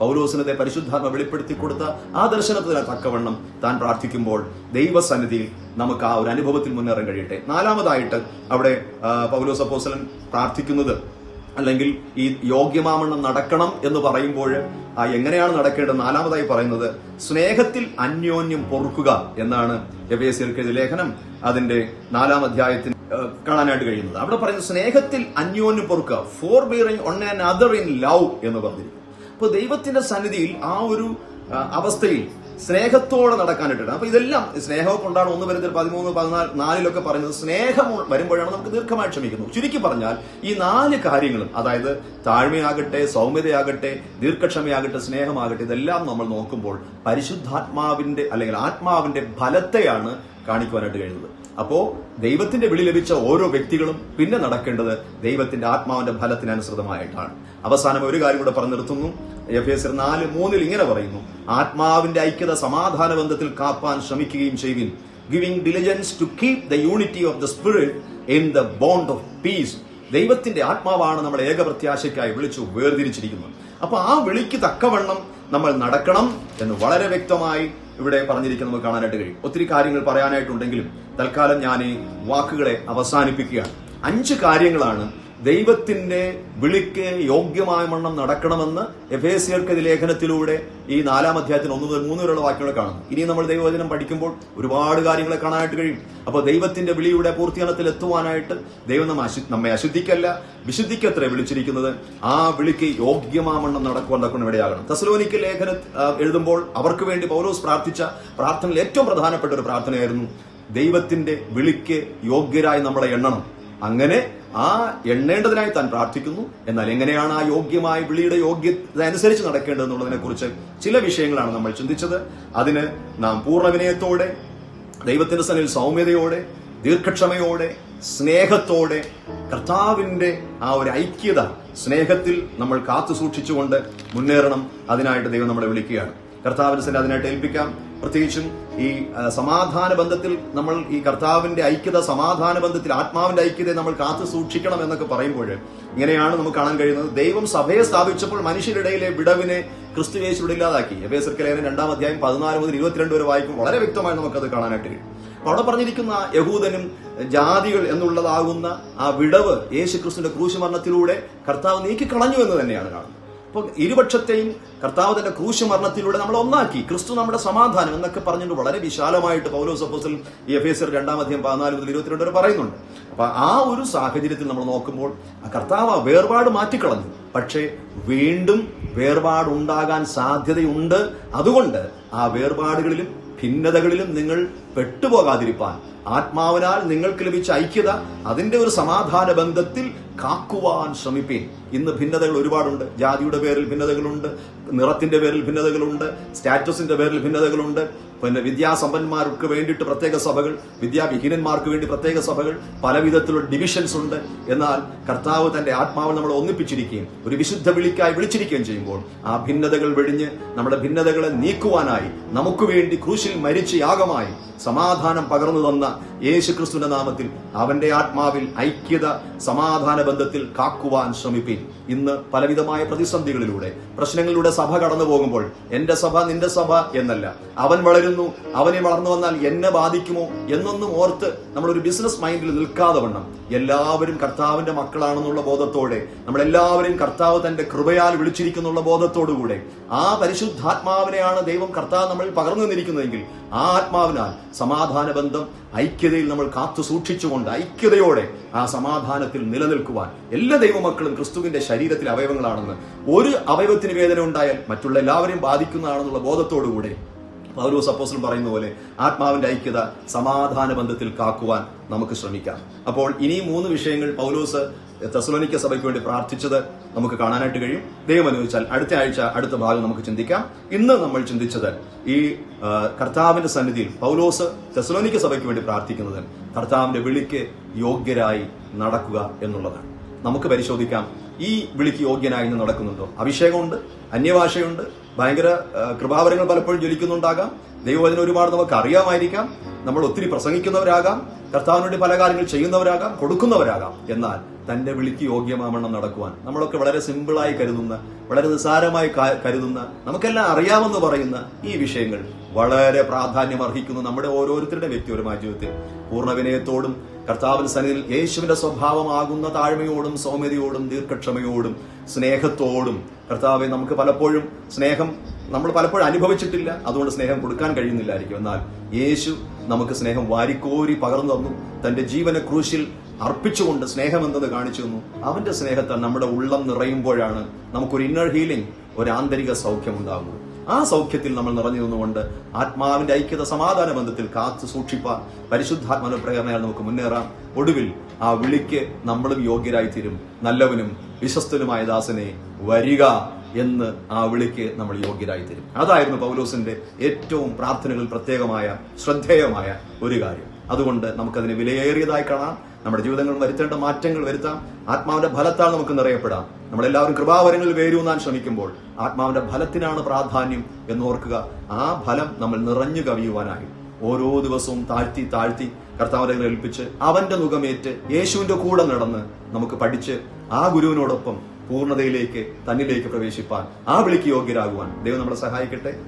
പൗലോസിനത്തെ പരിശുദ്ധാത്മ വെളിപ്പെടുത്തി കൊടുത്ത ആ ദർശനത്തിന് തക്കവണ്ണം താൻ പ്രാർത്ഥിക്കുമ്പോൾ ദൈവസന്നിധിയിൽ നമുക്ക് ആ ഒരു അനുഭവത്തിൽ മുന്നേറാൻ കഴിയട്ടെ. നാലാമതായിട്ട് അവിടെ പൗലോസ് അപ്പോസ്തലൻ പ്രാർത്ഥിക്കുന്നത് അല്ലെങ്കിൽ ഈ യോഗ്യമാമണ്ണം നടക്കണം എന്ന് പറയുമ്പോൾ ആ എങ്ങനെയാണ് നടക്കേണ്ടത്? നാലാമതായി പറയുന്നത് സ്നേഹത്തിൽ അന്യോന്യം പൊറുക്കുക എന്നാണ് എവേസിയർക്കെഴുതിയ ലേഖനം അതിന്റെ നാലാം അധ്യായത്തിന് കാണാനായിട്ട് കഴിയുന്നത്. അവിടെ പറയുന്നത് സ്നേഹത്തിൽ അന്യോന്യം പൊറുക്കുക. Forbearing one and other in love എന്ന് പറഞ്ഞിരിക്കുന്നു. അപ്പൊ ദൈവത്തിന്റെ സന്നിധിയിൽ ആ ഒരു അവസ്ഥയിൽ സ്നേഹത്തോടെ നടക്കാനായിട്ടാണ് അപ്പൊ ഇതെല്ലാം സ്നേഹമൊക്കെ ഉണ്ടാണ് ഒന്ന് വരുന്നത് പതിമൂന്ന് പതിനാല് നാലിലൊക്കെ പറയുന്നത് സ്നേഹം വരുമ്പോഴാണ് നമുക്ക് ദീർഘമായി ക്ഷമിക്കുന്നത്. ചുരുക്കി പറഞ്ഞാൽ ഈ നാല് കാര്യങ്ങളും അതായത് താഴ്മയാകട്ടെ സൗമ്യതയാകട്ടെ ദീർഘക്ഷമയാകട്ടെ സ്നേഹമാകട്ടെ ഇതെല്ലാം നമ്മൾ നോക്കുമ്പോൾ പരിശുദ്ധാത്മാവിന്റെ അല്ലെങ്കിൽ ആത്മാവിന്റെ ഫലത്തെയാണ് കാണിക്കുവാനായിട്ട് കഴിയുന്നത് അപ്പോ ദൈവത്തിന്റെ വിളി ലഭിച്ച ഓരോ വ്യക്തികളും പിന്നെ നടക്കേണ്ടത് ദൈവത്തിന്റെ ആത്മാവിന്റെ ഫലത്തിനനുസൃതമായിട്ടാണ്. അവസാനം ഒരു കാര്യം കൂടെ പറഞ്ഞു നിർത്തുന്നു. എഫ് എസ് നാല് മൂന്നിൽ ഇങ്ങനെ പറയുന്നു. ആത്മാവിന്റെ ഐക്യത സമാധാന ബന്ധത്തിൽ കാപ്പാൻ ശ്രമിക്കുകയും ചെയ്യുവിൻ giving diligence to keep the unity of the spirit in the bond of peace ദൈവത്തിന്റെ ആത്മാവാണ് നമ്മളെ ഏകപ്രത്യാശയ്ക്കായി വിളിച്ചു വേർതിരിച്ചിരിക്കുന്നത്. അപ്പൊ ആ വിളിക്ക് തക്കവണ്ണം നമ്മൾ നടക്കണം എന്ന് വളരെ വ്യക്തമായി ഇവിടെ പറഞ്ഞിരിക്കുന്നത് നമുക്ക് കാണാനായിട്ട് കഴിയും. ഒത്തിരി കാര്യങ്ങൾ പറയാനായിട്ടുണ്ടെങ്കിലും തൽക്കാലം ഞാൻ വാക്കുകളെ അവസാനിപ്പിക്കുകയാണ്. അഞ്ച് കാര്യങ്ങളാണ് ദൈവത്തിന്റെ വിളിക്ക് യോഗ്യമായ വണ്ണം നടക്കണമെന്ന് എഫേസിയർക്കതി ലേഖനത്തിലൂടെ ഈ നാലാം അധ്യായത്തിന് ഒന്ന് മുതൽ മൂന്ന് വരെയുള്ള വാക്യങ്ങൾ കാണുന്നു. ഇനി നമ്മൾ ദൈവവചനം പഠിക്കുമ്പോൾ ഒരുപാട് കാര്യങ്ങളെ കാണാനായിട്ട് കഴിയും. അപ്പോൾ ദൈവത്തിന്റെ വിളിയുടെ പൂർത്തീകരണത്തിൽ എത്തുവാനായിട്ട് ദൈവം നമ്മെ അശു- നമ്മെ അശുദ്ധിക്കല്ല വിശുദ്ധിക്കത്ര വിളിച്ചിരിക്കുന്നത്. ആ വിളിക്ക് യോഗ്യമാവണ്ണം നടക്കുവാൻ ഇവിടെയാകണം തസ്ലോനിക്ക് ലേഖന എഴുതുമ്പോൾ അവർക്ക് വേണ്ടി പൗലോസ് പ്രാർത്ഥിച്ച പ്രാർത്ഥനയിൽ ഏറ്റവും പ്രധാനപ്പെട്ട ഒരു പ്രാർത്ഥനയായിരുന്നു ദൈവത്തിന്റെ വിളിക്ക് യോഗ്യരായി നമ്മളെ എണ്ണണം. അങ്ങനെ ആ എണ്ണേണ്ടതിനായി താൻ പ്രാർത്ഥിക്കുന്നു. എന്നാൽ എങ്ങനെയാണ് ആ യോഗ്യമായ വിളിയുടെ യോഗ്യത അനുസരിച്ച് നടക്കേണ്ടതെന്നുള്ളതിനെ കുറിച്ച് ചില വിഷയങ്ങളാണ് നമ്മൾ ചിന്തിച്ചത്. അതിന് നാം പൂർണ വിനയത്തോടെ ദൈവത്തിന്റെ സനിൽ സൗമ്യതയോടെ ദീർഘക്ഷമയോടെ സ്നേഹത്തോടെ കർത്താവിന്റെ ആ ഒരു ഐക്യത സ്നേഹത്തിൽ നമ്മൾ കാത്തു സൂക്ഷിച്ചുകൊണ്ട് മുന്നേറണം. അതിനായിട്ട് ദൈവം നമ്മളെ വിളിക്കുകയാണ്. കർത്താവിന്റെ സന്നിധി അതിനായിട്ട് ഏൽപ്പിക്കാം. പ്രത്യേകിച്ചും ഈ സമാധാന ബന്ധത്തിൽ നമ്മൾ ഈ കർത്താവിന്റെ ഐക്യത സമാധാന ബന്ധത്തിൽ ആത്മാവിന്റെ ഐക്യതയെ നമ്മൾ കാത്തു സൂക്ഷിക്കണം എന്നൊക്കെ പറയുമ്പോൾ ഇങ്ങനെയാണ് നമുക്ക് കാണാൻ കഴിയുന്നത്. ദൈവം സഭയെ സ്ഥാപിച്ചപ്പോൾ മനുഷ്യരിടയിലെ വിടവിനെ ക്രിസ്തു യേശുവിടെ ഇല്ലാതാക്കി. എബേസർക്കലേന രണ്ടാം അധ്യായം പതിനാല് മുതൽ ഇരുപത്തിരണ്ട് വരെ വായിക്കും വളരെ വ്യക്തമായി നമുക്കത് കാണാനായിട്ട് കഴിയും. അവിടെ പറഞ്ഞിരിക്കുന്ന യഹൂദനും ജാതികൾ എന്നുള്ളതാകുന്ന ആ വിടവ് യേശു ക്രിസ്തുവിന്റെ ക്രൂശുമരണത്തിലൂടെ കർത്താവ് നീക്കിക്കളഞ്ഞു എന്ന് തന്നെയാണ് കാണുന്നത്. അപ്പൊ ഇരുപക്ഷത്തെയും കർത്താവ് തന്നെ ക്രൂശ് മരണത്തിലൂടെ നമ്മൾ ഒന്നാക്കി. ക്രിസ്തു നമ്മുടെ സമാധാനം എന്നൊക്കെ പറഞ്ഞുകൊണ്ട് വളരെ വിശാലമായിട്ട് പൗലോസ് അപ്പോസിൽ ഈ എഫ് എസ് രണ്ടാം അധ്യയം പതിനാല് മുതൽ ഇരുപത്തിരണ്ട് വരെ പറയുന്നുണ്ട്. അപ്പൊ ആ ഒരു സാഹചര്യത്തിൽ നമ്മൾ നോക്കുമ്പോൾ ആ കർത്താവ് ആ വേർപാട് മാറ്റിക്കളഞ്ഞു. പക്ഷേ വീണ്ടും വേർപാടുണ്ടാകാൻ സാധ്യതയുണ്ട്. അതുകൊണ്ട് ആ വേർപാടുകളിലും ഭിന്നതകളിലും നിങ്ങൾ പെട്ടുപോകാതിരിപ്പാൻ. ആത്മാവിനാൽ നിങ്ങൾക്ക് ലഭിച്ച ഐക്യത അതിന്റെ ഒരു സമാധാന ബന്ധത്തിൽ കാക്കുവാൻ ശ്രമിപ്പീൻ. ഇന്ന് ഭിന്നതകൾ ഒരുപാടുണ്ട്. ജാതിയുടെ പേരിൽ ഭിന്നതകളുണ്ട് നിറത്തിന്റെ പേരിൽ ഭിന്നതകളുണ്ട് സ്റ്റാറ്റസിന്റെ പേരിൽ ഭിന്നതകളുണ്ട്. പിന്നെ വിദ്യാസമ്പന്മാർക്ക് വേണ്ടിയിട്ട് പ്രത്യേക സഭകൾ വിദ്യാവിഹീനന്മാർക്ക് വേണ്ടി പ്രത്യേക സഭകൾ പല വിധത്തിലുള്ള ഡിവിഷൻസ് ഉണ്ട്. എന്നാൽ കർത്താവ് തന്റെ ആത്മാവ് നമ്മൾ ഒന്നിപ്പിച്ചിരിക്കുകയും ഒരു വിശുദ്ധ വിളിക്കായി വിളിച്ചിരിക്കുകയും ചെയ്യുമ്പോൾ ആ ഭിന്നതകൾ വെടിഞ്ഞ് നമ്മുടെ ഭിന്നതകളെ നീക്കുവാനായി നമുക്ക് വേണ്ടി ക്രൂശിൽ മരിച്ച് യാഗമായി സമാധാനം പകർന്നു തന്ന യേശു ക്രിസ്തുവിന്റെ നാമത്തിൽ അവന്റെ ആത്മാവിൽ ഐക്യത സമാധാന ബന്ധത്തിൽ കാക്കുവാൻ ശ്രമിപ്പിൻ. ഇന്ന് പലവിധമായ പ്രതിസന്ധികളിലൂടെ പ്രശ്നങ്ങളിലൂടെ സഭ കടന്നു പോകുമ്പോൾ എന്റെ സഭ നിന്റെ സഭ എന്നല്ല. അവൻ വളരുന്നു അവനെ വളർന്നു വന്നാൽ എന്നെ ബാധിക്കുമോ എന്നൊന്നും ഓർത്ത് നമ്മൾ ഒരു ബിസിനസ് മൈൻഡിൽ നിൽക്കാതെ വണ്ണം. എല്ലാവരും കർത്താവിന്റെ മക്കളാണെന്നുള്ള ബോധത്തോടെ നമ്മളെല്ലാവരും കർത്താവ് തന്റെ കൃപയാൽ വിളിച്ചിരിക്കുന്നുള്ള ബോധത്തോടുകൂടെ ആ പരിശുദ്ധാത്മാവിനെയാണ് ദൈവം കർത്താവ് നമ്മൾ പകർന്നു നിന്നിരിക്കുന്നതെങ്കിൽ ആ ആത്മാവിനാൽ സമാധാന ബന്ധം ഐക്യതയിൽ നമ്മൾ കാത്തു സൂക്ഷിച്ചുകൊണ്ട് ഐക്യതയോടെ ആ സമാധാനത്തിൽ നിലനിൽക്കുവാൻ എല്ലാ ദൈവമക്കളും ക്രിസ്തുവിന്റെ ശരീരത്തിലെ അവയവങ്ങളാണെന്ന് ഒരു അവയവത്തിന് വേദന ഉണ്ടായാൽ മറ്റുള്ള എല്ലാവരെയും ബാധിക്കുന്നതാണെന്നുള്ള ബോധത്തോടുകൂടെ പൗലോസ് അപ്പോസ്റ്റലൻ പറയുന്ന പോലെ ആത്മാവിന്റെ ഐക്യത സമാധാന ബന്ധത്തിൽ കാക്കുവാൻ നമുക്ക് ശ്രമിക്കാം. അപ്പോൾ ഇനി മൂന്ന് വിഷയങ്ങൾ പൗലോസ് തെസലോനിക്ക സഭയ്ക്ക് വേണ്ടി പ്രാർത്ഥിച്ചത് നമുക്ക് കാണാനായിട്ട് കഴിയും. ദൈവം അനുവദിച്ചാൽ അടുത്ത ആഴ്ച അടുത്ത ഭാഗം നമുക്ക് ചിന്തിക്കാം. ഇന്ന് നമ്മൾ ചിന്തിച്ചത് ഈ കർത്താവിന്റെ സന്നിധിയിൽ പൗലോസ് തെസലോനിക്ക സഭയ്ക്ക് വേണ്ടി പ്രാർത്ഥിക്കുന്നത് കർത്താവിന്റെ വിളിക്ക് യോഗ്യരായി നടക്കുക എന്നുള്ളതാണ്. നമുക്ക് പരിശോധിക്കാം. ഈ വിളിക്ക് യോഗ്യനായി ഇന്ന് നടക്കുന്നുണ്ടോ? അഭിഷേകമുണ്ട് അന്യഭാഷയുണ്ട് ഭയങ്കര കൃപാവരങ്ങൾ പലപ്പോഴും ജ്വലിക്കുന്നുണ്ടാകാം. ദൈവവചനം ഒരുപാട് നമുക്ക് അറിയാമായിരിക്കാം നമ്മൾ ഒത്തിരി പ്രസംഗിക്കുന്നവരാകാം കർത്താവിനുവേണ്ടി പല കാര്യങ്ങൾ ചെയ്യുന്നവരാകാം കൊടുക്കുന്നവരാകാം. എന്നാൽ തന്റെ വിളിക്ക് യോഗ്യമാവണം നടക്കുവാൻ നമ്മളൊക്കെ വളരെ സിമ്പിളായി കരുതുന്ന വളരെ നിസ്സാരമായി കരുതുന്ന നമുക്കെല്ലാം അറിയാമെന്ന് പറയുന്ന ഈ വിഷയങ്ങൾ വളരെ പ്രാധാന്യം അർഹിക്കുന്നു നമ്മുടെ ഓരോരുത്തരുടെ വ്യക്തിപരമായ ജീവിതത്തിൽ. പൂർണ വിനയത്തോടും കർത്താവിന് സനിൽ യേശുവിന്റെ സ്വഭാവമാകുന്ന താഴ്മയോടും സൗമ്യതയോടും ദീർഘക്ഷമയോടും സ്നേഹത്തോടും കർത്താവെ നമുക്ക് പലപ്പോഴും സ്നേഹം നമ്മൾ പലപ്പോഴും അനുഭവിച്ചിട്ടില്ല. അതുകൊണ്ട് സ്നേഹം കൊടുക്കാൻ കഴിയുന്നില്ലായിരിക്കും. എന്നാൽ യേശു നമുക്ക് സ്നേഹം വാരിക്കോരി പകർന്നു തന്നു. തന്റെ ജീവനെ ക്രൂശിൽ അർപ്പിച്ചുകൊണ്ട് സ്നേഹം എന്നത് കാണിച്ചു തന്നു. അവന്റെ സ്നേഹത്താൽ നമ്മുടെ ഉള്ളം നിറയുമ്പോഴാണ് നമുക്കൊരു ഇന്നർ ഹീലിംഗ് ഒരു ആന്തരിക സൗഖ്യം ഉണ്ടാകുന്നത്. ആ സൗഖ്യത്തിൽ നമ്മൾ നിറഞ്ഞു നിന്നുകൊണ്ട് ആത്മാവിന്റെ ഐക്യത സമാധാന ബന്ധത്തിൽ കാത്തു സൂക്ഷിപ്പാൻ പരിശുദ്ധാത്മാവിന്റെ പ്രേരണയാൽ നമുക്ക് മുന്നേറാം. ഒടുവിൽ ആ വിളിക്ക് നമ്മളും യോഗ്യരായി തീരും നല്ലവനും വിശ്വസ്തനുമായ ദാസനെ വരിക. എന്ന് ആ വിളിക്ക് നമ്മൾ യോഗ്യരായി തരും അതായിരുന്നു പൗലോസിന്റെ ഏറ്റവും പ്രാർത്ഥനകളിൽ പ്രത്യേകമായ ശ്രദ്ധേയമായ ഒരു കാര്യം. അതുകൊണ്ട് നമുക്കതിനെ വിലയേറിയതായി കാണാം. നമ്മുടെ ജീവിതങ്ങൾ വരുത്തേണ്ട മാറ്റങ്ങൾ വരുത്താം. ആത്മാവിന്റെ ഫലത്താൽ നമുക്ക് നിറയപ്പെടാം. നമ്മളെല്ലാവരും കൃപാവരങ്ങളിൽ വേരൂന്നാൻ ശ്രമിക്കുമ്പോൾ ആത്മാവിന്റെ ഫലത്തിനാണ് പ്രാധാന്യം എന്ന് ഓർക്കുക ആ ഫലം നമ്മൾ നിറഞ്ഞു കവിയുവാനായി. ഓരോ ദിവസവും താഴ്ത്തി താഴ്ത്തി കർത്താവിനെ ഏൽപ്പിച്ച് അവന്റെ മുഖമേറ്റ് യേശുവിന്റെ കൂടെ നടന്ന് നമുക്ക് പഠിച്ച് ആ ഗുരുവിനോടൊപ്പം പൂർണതയിലേക്ക് തന്നിലേക്ക് പ്രവേശിപ്പാൻ. ആ വിളിക്ക് യോഗ്യരാകുവാൻ ദൈവം നമ്മളെ സഹായിക്കട്ടെ.